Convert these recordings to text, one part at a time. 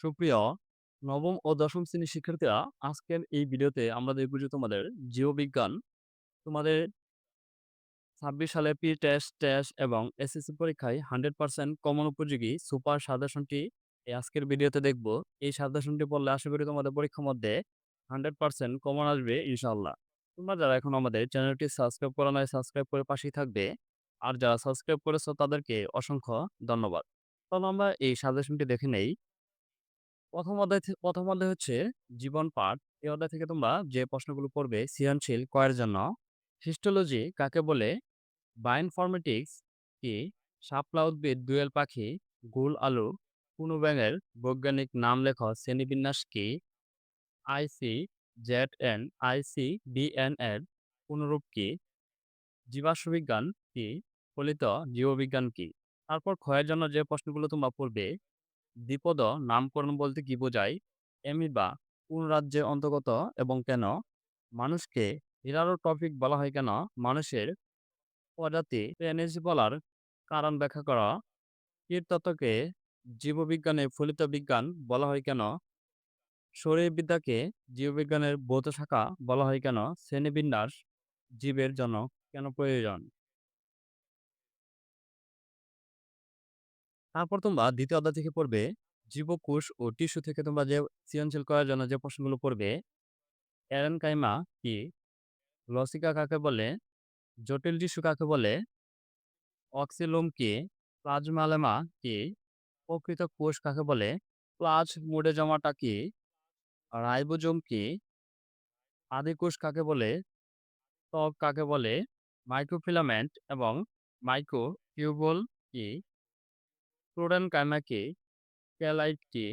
সুপ্রিয়, নবম ও দশম শ্রেণির শিক্ষার্থীরা, আজকের এই ভিডিওতে আমরা দেখব যে তোমাদের জীববিজ্ঞান, তোমাদের ছাব্বিশ সালে প্রি টেস্ট টেস্ট এবং এসএসসি পরীক্ষায় হান্ড্রেড পার্সেন্ট কমন উপযোগী সুপার সাজেশনটি এই আজকের ভিডিওতে দেখব। এই সাজেশনটি পড়লে আশা করি তোমাদের পরীক্ষার মধ্যে হান্ড্রেড পার্সেন্ট কমন আসবে ইনশাল্লাহ তোমরা যারা এখন আমাদের চ্যানেলটি সাবস্ক্রাইব করা নয় সাবস্ক্রাইব করে পাশেই থাকবে। আর যারা সাবস্ক্রাইব করেছ তাদেরকে অসংখ্য ধন্যবাদ। তাহলে আমরা এই সাজেশনটি দেখে নেই। প্রথম অধ্যায় প্রথম অধ্যায় হচ্ছে জীবন পাঠ। এই অধ্যায় থেকে তোমরা যে প্রশ্নগুলো পড়বে সৃজনশীল কয়ের জন্য? হিস্টোলজি কাকে বলে? বায়োইনফরমেটিক্স কি? শাপলা উদ্ভিদ, দোয়েল পাখি, গুল আলু, কুনু ব্যাঙের বৈজ্ঞানিক নাম লেখ। শ্রেণীবিন্যাস কি? আইসিজেডএন আইসিডিএন এর পুনরূপ কি? জীবাশ্মবিজ্ঞান কি? ফলিত জীববিজ্ঞান কি? তারপর ক্ষয়ের জন্য যে প্রশ্নগুলো তোমরা পড়বে দ্বিপদ নামকরণ বলতে কি বোঝায়? অ্যামিবা কোন রাজ্যের অন্তর্গত এবং কেন? মানুষকে হিরারোট্রপিক বলা হয় কেন? মানুষের প্রজাতি প্রাণীজ বলার কারণ ব্যাখ্যা করা কীটতত্ত্বকে জীববিজ্ঞানে ফলিত বিজ্ঞান বলা হয় কেন? শরীরবিদ্যাকে জীববিজ্ঞানের ভৌত শাখা বলা হয় কেন? শ্রেণীবিন্যাস জীবের জন্য কেন প্রয়োজন? তারপর তোমরা দ্বিতীয় অধ্যায় থেকে পড়বে জীবকোষ ও টিস্যু থেকে তোমরা যে সৃজনশীল করার জন্য যে প্রশ্নগুলো পড়বে এরেনকাইমা কি? লসিকা কাকে বলে? জটিল টিস্যু কাকে বলে? অক্সিলোম কি? প্লাজমালেমা কি? প্রকৃত কোষ কাকে বলে? প্লাজ মোডে জমাটা কি? রাইবোজোম কি? আদিকোষ কাকে বলে? ত্বক কাকে বলে? মাইক্রোফিলামেন্ট এবং মাইক্রোটিউবুল কি? ক্লোরেনকাইমা কি? ক্যালাইট কি?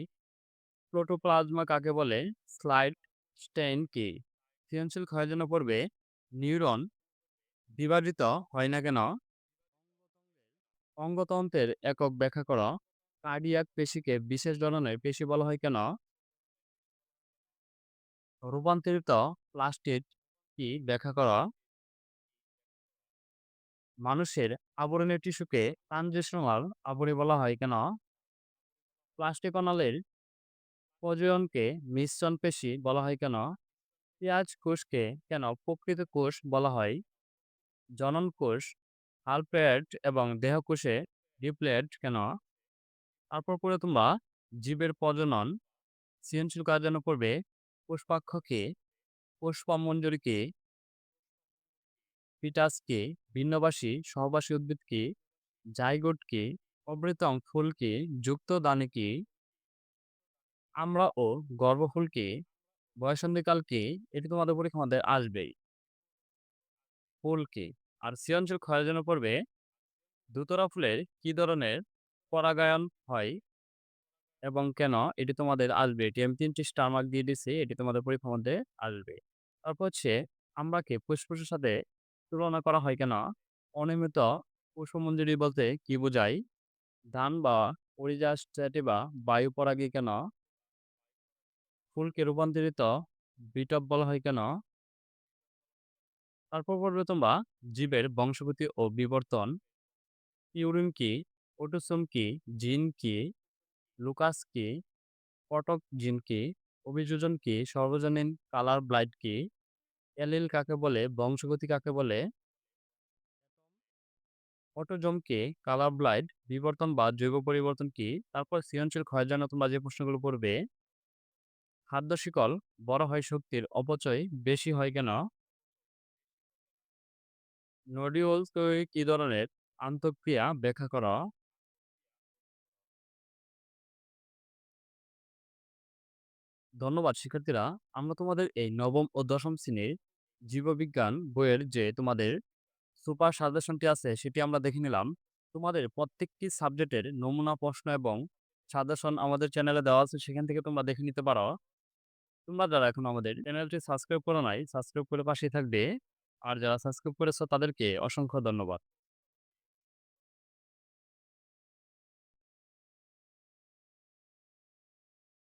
প্রোটোপ্লাজমা কাকে বলে? স্লাইড স্টেইন কি? সৃজনশীল ক্ষয়ের জন্য পড়বে, নিউরন বিভাজিত হয় না কেন? অঙ্গতন্ত্রের একক ব্যাখ্যা কর। কার্ডিয়াক পেশিকে বিশেষ ধরনের পেশি বলা হয় কেন? রূপান্তরিত প্লাস্টিড কি ব্যাখ্যা কর। মানুষের আবরণীয় টিস্যুকে ট্রানজিশনাল আবরণী বলা হয় কেন? প্লাস্টিকনালের প্রজননকে মিশ্রণ পেশি বলা হয় কেন? পেঁয়াজ কোষকে কেন প্রকৃত কোষ বলা হয়? জনন কোষ হালপ্লেট এবং দেহকোষে ডিপ্লেট কেন? তারপর পড়ে তোমরা জীবের প্রজনন সৃজনশীল কাজের জন্য পড়বে পুষ্পাক্ষ কে? পুষ্পমঞ্জরি কে? ভিন্নবাসী সহবাসী উদ্ভিদ কি? জাইগোট কি? অবৃতং ফুল কি? যুক্তদানি কি? আমড়া ও গর্ভফুল কি? বয়ঃসন্ধিকাল কি? এটি তোমাদের পরীক্ষার মধ্যে আসবেই। ফুল কি? আর সৃজনশীল ক্ষয়ের জন্য পড়বে ধুতরা ফুলের কি ধরনের পরাগায়ন হয় এবং কেন? এটি তোমাদের আসবে। এটি আমি ৩ টি স্টার মার্ক দিয়ে দিছি। এটি তোমাদের পরীক্ষার মধ্যে আসবে। তারপর হচ্ছে আমড়াকে ফুসফুসের সাথে তুলনা করা হয় কেন? অনিয়মিত পুষ্পমঞ্জরি বলতে কি বোঝায়? ধান বা পরিযাস স্যাটিভা বায়ু পরাগী কেন? ফুলকে রূপান্তরিত বিটপ বলা হয় কেন? তারপর পড়বে তোমরা জীবের বংশগতি ও বিবর্তন। ইউরিন কি? অটোসোম কি? জিন কি? লুকাস কি? কটক জিন কি? অভিযোজন কি? সর্বজনীন কালার ব্লাইট কি? অ্যালিল কাকে বলে? বংশগতি কাকে বলে? অটোজমকে কালার ব্লাইড বিবর্তন বা জৈব পরিবর্তন কি? তারপর সৃজনশীল ক্ষয়ের জন্য তোমরা যে প্রশ্নগুলো পড়বে, খাদ্য শিকল বড় হয় শক্তির অপচয় বেশি হয় কেন? নোডিউলস কি ধরনের আন্তঃক্রিয়া ব্যাখ্যা কর। ধন্যবাদ শিক্ষার্থীরা। আমরা তোমাদের এই নবম ও দশম শ্রেণির জীববিজ্ঞান বইয়ের যে তোমাদের সুপার সাজেশনটি আছে, সেটি আমরা দেখে নিলাম। তোমাদের প্রত্যেকটি সাবজেক্টের নমুনা প্রশ্ন এবং সাজেশন আমাদের চ্যানেলে দেওয়া আছে, সেখান থেকে তোমরা দেখে নিতে পারো। তোমরা যারা এখন আমাদের চ্যানেলটি সাবস্ক্রাইব করো নাই, সাবস্ক্রাইব করে পাশেই থাকবে। আর যারা সাবস্ক্রাইব করেছ তাদেরকে অসংখ্য ধন্যবাদ।